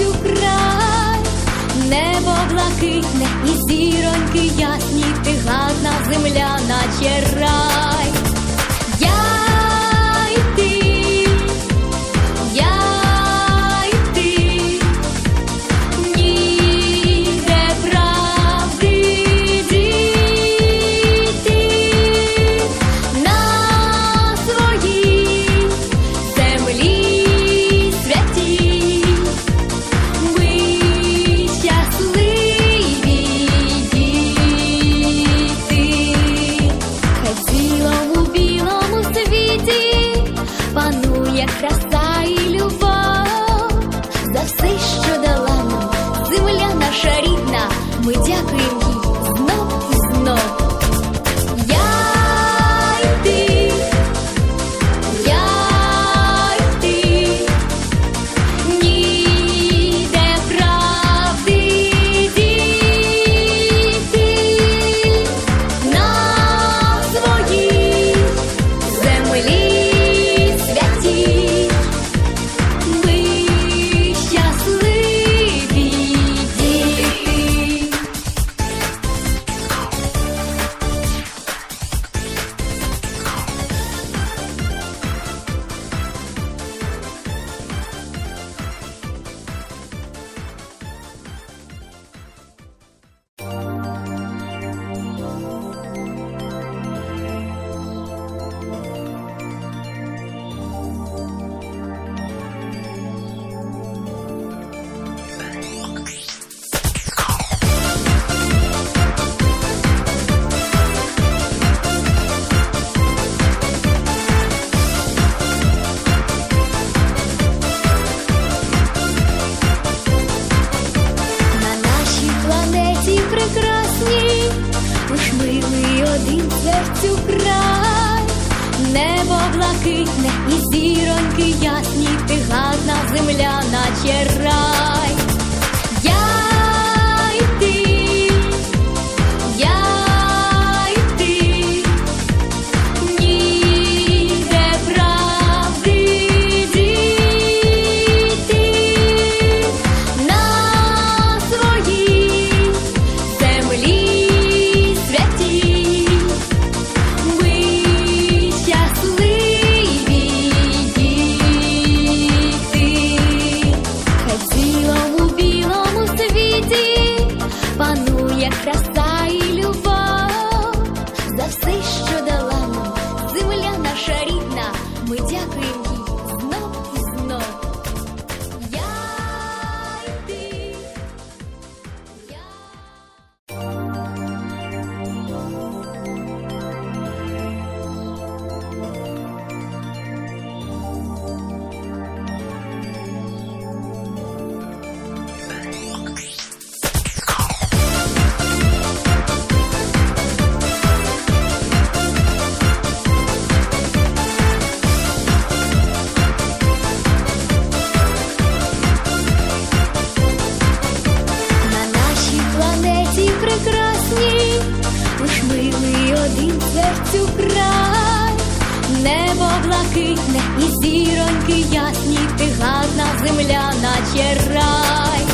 Матусю край, небо блакитне і зіроньки ясні, ти гадна земля, наче рай. mim. небо блакитне, і зіроньки ясні, ти гадна земля, наче рай. Родився в край, небо блакитне, і зіроньки ясні, ти гадна земля, наче рай.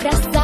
краса.